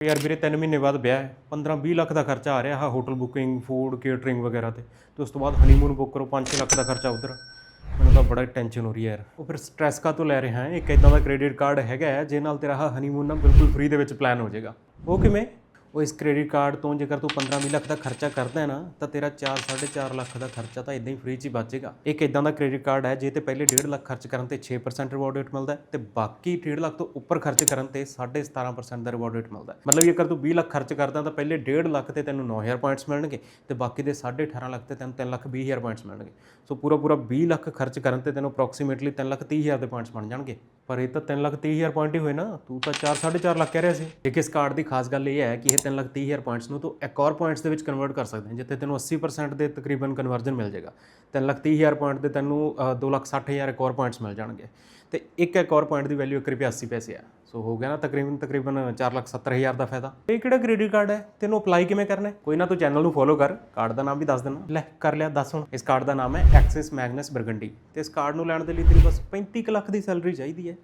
ਯਾਰ ਵੀਰੇ 3 ਮਹੀਨੇ ਬਾਅਦ ਵਿਆਹ ਹੈ। 15-20 ਲੱਖ ਦਾ ਖਰਚਾ ਆ ਰਿਹਾ ਹੈ ਹੋਟਲ ਬੁਕਿੰਗ ਫੂਡ ਕੇਟਰਿੰਗ ਵਗੈਰਾ ਤੇ। ਤੇ ਉਸ ਤੋਂ ਬਾਅਦ ਹਨੀਮੂਨ ਬੁੱਕ ਕਰੋ 5-6 ਲੱਖ ਦਾ ਖਰਚਾ ਉਧਰ। ਮੈਨੂੰ ਤਾਂ ਬੜਾ ਟੈਨਸ਼ਨ ਹੋ ਰਹੀ ਹੈ ਯਾਰ। ਉਹ ਫਿਰ ਸਟ੍ਰੈਸ ਕਾ ਤੋਂ ਲੈ ਰਿਹਾ ਹੈ? ਇੱਕ ਇਦਾਂ ਦਾ ਕ੍ਰੈਡਿਟ ਕਾਰਡ ਹੈਗਾ ਹੈ, ਜੇ ਨਾਲ ਤੇਰਾ ਹਨੀਮੂਨ ਨਾ ਬਿਲਕੁਲ ਫ੍ਰੀ ਦੇ ਵਿੱਚ ਪਲਾਨ ਹੋ ਜਾਏਗਾ। ਉਹ ਕਿਵੇਂ? ਉਹ ਇਸ ਕ੍ਰੈਡਿਟ ਕਾਰਡ ਤੋਂ ਜੇਕਰ ਤੂੰ 15-20 ਲੱਖ ਦਾ ਖਰਚਾ ਕਰਦਾ ਹੈ ਨਾ, ਤਾਂ ਤੇਰਾ 4-4.5 ਲੱਖ ਦਾ ਖਰਚਾ ਤਾਂ ਇਦਾਂ ਹੀ ਫ੍ਰੀ 'ਚ ਹੀ ਬਚੇਗਾ। ਇੱਕ ਇਦਾਂ ਦਾ ਕ੍ਰੈਡਿਟ ਕਾਰਡ ਹੈ, ਜੇ ਤੇ ਪਹਿਲੇ 1.5 ਲੱਖ ਖਰਚ ਕਰਨ ਤੇ 6% ਰਿਵਾਰਡ ਰੇਟ ਮਿਲਦਾ ਹੈ ਤੇ ਬਾਕੀ 1.5 ਲੱਖ ਤੋਂ ਉੱਪਰ ਖਰਚ ਕਰਨ ਤੇ 17.5% ਦਾ ਰਿਵਾਰਡ ਰੇਟ ਮਿਲਦਾ ਹੈ। ਮਤਲਬ ਜੇਕਰ ਤੂੰ 20 ਲੱਖ ਖਰਚ ਕਰਦਾ ਤਾਂ ਪਹਿਲੇ 1.5 ਲੱਖ ਤੇ ਤੈਨੂੰ 9000 ਪੁਆਇੰਟਸ ਮਿਲਣਗੇ ਤੇ ਬਾਕੀ ਦੇ 18.5 ਲੱਖ ਤੇ ਤੈਨੂੰ 3 ਲੱਖ 20000 ਪੁਆਇੰਟਸ ਮਿਲਣਗੇ। ਸੋ ਪੂਰਾ ਪੂਰਾ 20 ਲੱਖ ਖਰਚ ਕਰਨ ਤੇ ਤੈਨੂੰ ਅਪਰੋਕਸੀਮੇਟਲੀ 3 ਲੱਖ 30000 ਦੇ ਪੁਆਇੰਟਸ ਬਣ ਜਾਣਗੇ। ਪਰ ਇਹ ਤਾਂ 3 ਲੱਖ 30000 ਪੁਆਇੰਟ ਹੀ ਹੋਏ ਨਾ, ਤੂੰ ਤਾਂ 4 4.5 ਲੱਖ ਕਹਿ ਰਿਹਾ ਸੀ। ਇੱਕ ਇਸ ਕਾਰਡ ਦੀ ਖਾਸ ਗੱਲ ਇਹ ਹੈ ਕਿ ਇਹ 3 ਲੱਖ 30000 ਪੁਆਇੰਟਸ ਨੂੰ ਤੂੰ ਇੱਕ ਔਰ ਪੁਆਇੰਟਸ ਦੇ ਵਿੱਚ ਕਨਵਰਟ ਕਰ ਸਕਦੇ ਹੈ, ਜਿੱਥੇ ਤੈਨੂੰ 80% ਦੇ ਤਕਰੀਬਨ ਕਨਵਰਜਨ ਮਿਲ ਜਾਏਗਾ। 3 ਲੱਖ 30000 ਪੁਆਇੰਟ ਦੇ ਤੈਨੂੰ 2 ਲੱਖ 60000 ਇੱਕ ਔਰ ਪੁਆਇੰਟਸ ਮਿਲ ਜਾਣਗੇ। ਤੇ ਇੱਕ ਇੱਕ ਔਰ ਪੁਆਇੰਟ ਦੀ ਵੈਲਿਊ 1 ਰੁਪਿਆ 80 ਪੈਸੇ ਆ। ਸੋ ਹੋ ਗਿਆ ਨਾ ਤਕਰੀਬਨ ਤਕਰੀਬਨ 4 ਲੱਖ 70000 ਦਾ ਫਾਇਦਾ। ਇਹ ਕਿਹੜਾ ਕ੍ਰੈਡਿਟ ਕਾਰਡ ਹੈ? ਤੈਨੂੰ ਅਪਲਾਈ ਕਿਵੇਂ ਕਰਨਾ ਹੈ? ਕੋਈ ਨਾ ਤੂੰ ਚੈਨਲ ਨੂੰ ਫੋਲੋ ਕਰ। ਕਾਰਡ ਦਾ ਨਾਮ ਵੀ ਦੱਸ ਦੇਣਾ। ਲੈ, ਕਰ ਲਿਆ, ਦੱਸ ਹੁਣ। ਇਸ ਕਾਰਡ ਦਾ ਨਾਮ ਹੈ ਐਕਸਿਸ ਮੈਗਨਸ ਬਰਗੰਡੀ ਤੇ ਇਸ ਕਾਰਡ ਨੂੰ ਲੈਣ ਦੇ ਲਈ ਤੇਰੀ ਬਸ 35 ਕੁ ਲੱਖ ਦੀ ਸੈਲਰੀ ਚਾਹੀਦੀ ਹੈ।